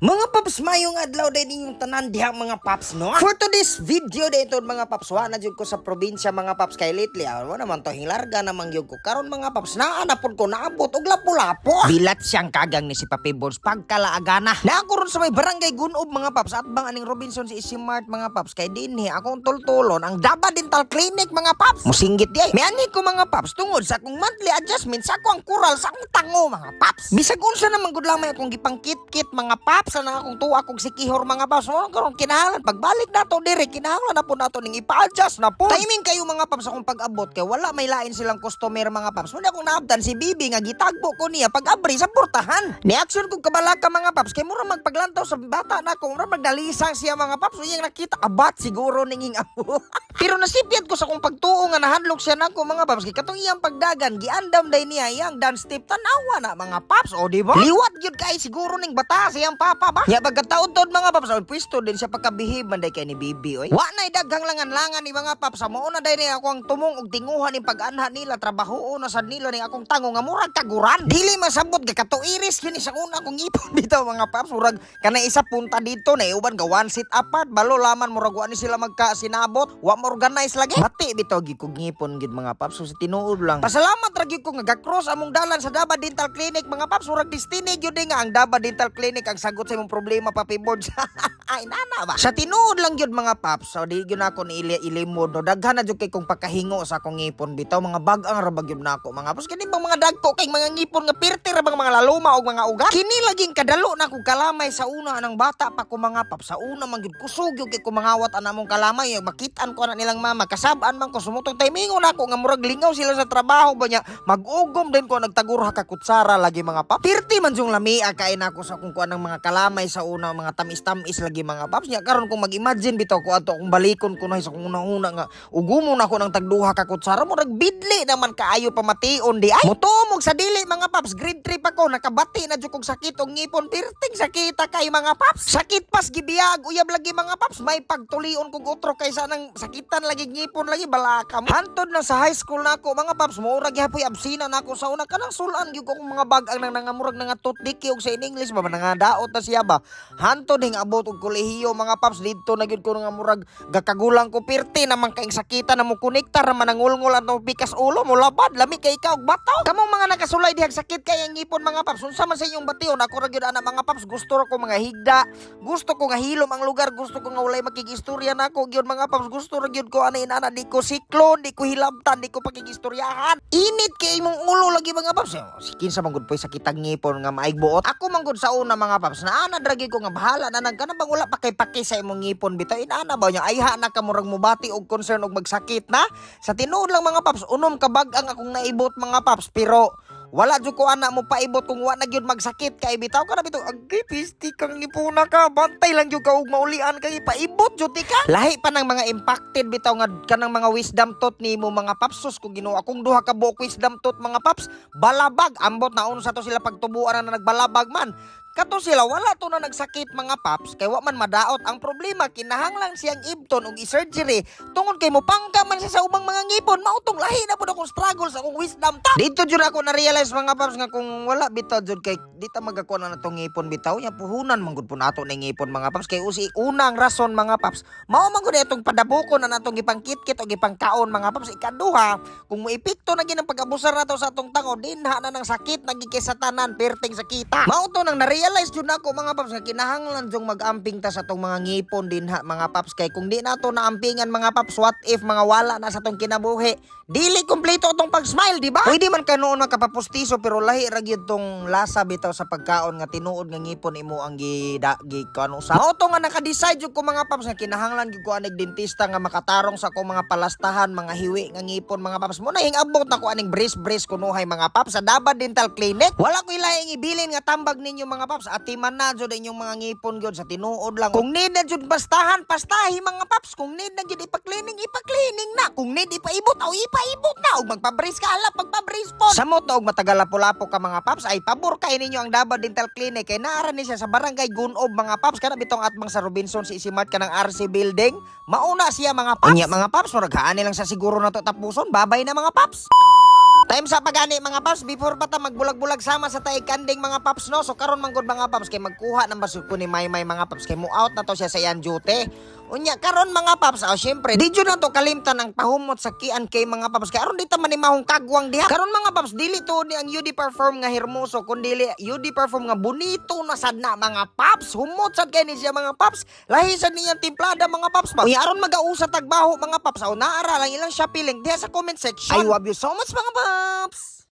Mga paps, mayong adlaw din inyong tanan diha mga paps, no? For today's video dito mga paps, wa na jud ko sa probinsya mga paps kay lately. Ah, wa naman to hilarga naman gyud ko. Karon mga paps, naa na pod ko naabot og lapo-lapo. Bilat siyang kagang ni si Papi Balls pagkalaagana. Na ako ron sa may barangay Gunob mga paps at bang aning Robinson si Smart mga paps kay dinhi akong tultulon ang Daba Dental Clinic mga paps. Musinggit di ay. May ani ko mga paps tungod sa akong monthly adjustment sa akong kural sa akong tango mga paps. Bisag unsa naman gud lang may akong gipangkit-kit mga paps sa na akong tuwa akong sikihor mga paps. Mo karon kinahanglan pagbalik nato dire kinahanglan na po nato ning ipa-adjust na po. Timing kayo mga paps akong pag-abot kay wala may lain silang customer mga paps. Wala akong naabdan si Bibi nga gitagbo ko niya pag-abri sa portahan. Ni action kog kabalaka mga paps kay mura magpaglantaw sa bata na ko mura magdalisang siya mga paps. Uyang nakita abat siguro ninging amo. Pero nasipyat ko sa kong pagtuo nga nahadlok siya nako mga paps kay katong iyang pagdagan giandam day niya iyang dance step tanawa na mga paps o di ba? Liwat gyud kay siguro ning bata siyang papa ba? Ya pagkataon-taon mga paps o pwesto din siya pagkabihib man day kay ni Bibi oy. Wa nay daghang langan-langan ni mga paps mo na day ni ako ang tumong og tinguhan ni pag-anha nila trabaho na sad nila ni akong tango nga murag kaguran. Dili masabot ga katuiris yun sa una akong ipon dito mga paps murag kanay isa punta dito na iuban ga one seat apart balo laman murag wa ni sila magka sinabot wa mo organize lagi. Bati bitaw gi kog ngipon gid mga paps so sa tinuod lang. Pasalamat ra gyud ko nga ga-cross among dalan sa Daba Dental Clinic mga paps murag destiny gyud nga ang Daba Dental Clinic ang sagot sa imong problema papi boards. Ay nana ba? Sa tinuod lang gyud mga paps. So di gyud ako ni ili ilimod. No daghan na kay kong pagkahingo sa akong ngipon bitaw. Mga bag-ang ra ba gyud nako mga paps. Kini bang mga dagko kay mga ngipon nga pirti ra bang mga laluma og mga ugat. Kini laging kadalo na kong kalamay sa una anang bata pa ko mga paps. Sa una man gyud kusog gyud kay kumangawat ana mong kalamay. Yung makitaan ko na nilang mama kasabaan man ko sumutong timingon ako nga murag lingaw sila sa trabaho ba niya. Mag-ugom din ko nagtagurha ka kutsara lagi mga paps. Pirti man jung lamia kay nako sa kung kuan ng mga kalamay sa una mga tamis-tamis lagi mga paps nya karon kung mag-imagine bitaw ko ato kung balikon ko na sa kung una nga ugumon ako ng tagduha ka kutsara murag bidli naman kaayo pamation di. Ay mutumog sa dili mga paps grade 3 pa ko nakabati na jud kog sakit og ngipon pirting sakita kay mga paps sakit pas gibiyag uyab lagi mga paps may pagtulion kog utro kaysa nang sakitan lagi ngipon lagi balaka mo. Hantod na sa high school nako mga paps mura gyapon absina nako sa una. Kanang sulan gyud ko mga bag ang nang nangamurag nga tutdiki og sa in English ba nangadaot na siya ba? Hantod ding abot og kolehiyo mga paps. Didto na gyud ko nga murag gakagulang ko. Pirti naman kaing sakita na mo konektar naman nangulngol atong pikas ulo mo. Labad lami kay ikaw og bataw kamong mga nakasulay dihag sakit kay ang ngipon mga paps. Unsa man sa inyong bation ako ra gyud ana mga paps. Gusto ra ko mga higda. Gusto ko nga hilom ang lugar. Gusto ko nga walay makigistorya nako gyud mga paps. Gusto ra gyud ko ana inana di ko siklon di ko hilabtan di ko pakigistoryahan. Init kay imong ulo lagi mga paps. Si kinsa man gud poy sakitag ngipon nga maig buot ako man gud sa una mga paps na ana dragi ko nga bahala na nagkana bang wala pa kay paki sa imong ngipon bitaw inana ba nya ayha na ka murag mubati og concern og magsakit na? Sa tinuod lang mga paps unom ka bag ang akong naibot mga paps pero wala jud ko ana mo paibot kung wa na gyud magsakit kay bitaw ka na bitaw agay pisti kang ngipuna ka bantay lang jud ka og maulian kay paibot jud ka. Lahi pa ng mga impacted bitaw nga kanang mga wisdom tooth nimo mga papsos kung Ginoo akong duha ka buok wisdom tooth mga paps balabag ambot na unsa to sila pagtubuan na nagbalabag man Kato sila wala to na nagsakit mga paps kay wa man madaot ang problema. Kinahanglan siyang ibton og i-surgery. Tungod kay mo pangka man siya sa ubang mga ngipon mautong lahi na pud akong struggle sa akong wisdom. Ta! Dito jud ako na realize mga paps nga kung wala bitaw jud kay dita magakuha na natong ngipon bitaw nya puhunan man gud po nato na ngipon mga paps. Kay usi unang rason mga paps mao man gud itong padabukon na natong gipangkit-kit o gipangkaon mga paps. Ikaduha kung moepekto na ginang pag-abusar nato sa atong tango dinha na ng sakit nagikisatanan perting sakita mao to nang na-realize jud nako mga paps nga kinahanglan jong mag-amping ta sa atong mga ngipon dinha mga paps. Kay kung di nato naampingan mga paps what if mga wala na sa atong kinabuhi? Dili kompleto atong pag-smile di ba? Pwede man kanoon makapapustiso pero lahi ra gyud tong lasa bitaw sa pagkaon nga tinuod nga ngipon imo ang gida gi kano sa mao to nga naka-decide jud ko mga paps nga kinahanglan gyud ko anig dentista nga makatarong sa akong mga palastahan mga hiwi nga ngipon mga paps. Mo na abot na ko aning brace brace kunuhay mga paps. Sa Daba Dental Clinic wala ko ilaing ibilin nga tambag ninyo mga paps atiman na jud inyong mga ngipon gyud sa tinuod lang. Kung need na jud pastahan pastahi mga paps. Kung need na jud ipa-cleaning ipa-cleaning na. Kung need ipaibot aw ipaibot na. Ug magpa-brace ka ala pagpa-brace po. Samot na og matagal lapo-lapo ka mga paps ay pabor kay ninyo ang Daba Dental Clinic. Kay naara ni siya sa barangay Gunob mga paps. Kana bitong atmang sa Robinson si Isimart kanang RC building. Mauna siya mga paps. Unya mga paps murag haani lang sa siguro na to tapuson. Babay na mga paps Time sa pagani mga paps, before pa ta magbulag-bulag sama sa taig kanding mga paps no. So karon man gud mga paps kay magkuha ng basud ko ni Maymay mga paps kay mo out na to siya sa iyang duty. Unya karon mga paps, oh syempre, di na to kalimtan ang pahumot sa kian kay mga paps. Kay aron di ta manimahong kagwang diha. Karon mga paps, dili to ni ang UD perform nga hermoso kundi UD perform nga bonito na sad na mga paps. Humot sad kay ni siya mga paps. Lahi sad niyang timplada mga paps. Unya aron magausa tagbaho mga paps. O naara lang ilang siya piling diha sa comment section. I love you so much mga paps.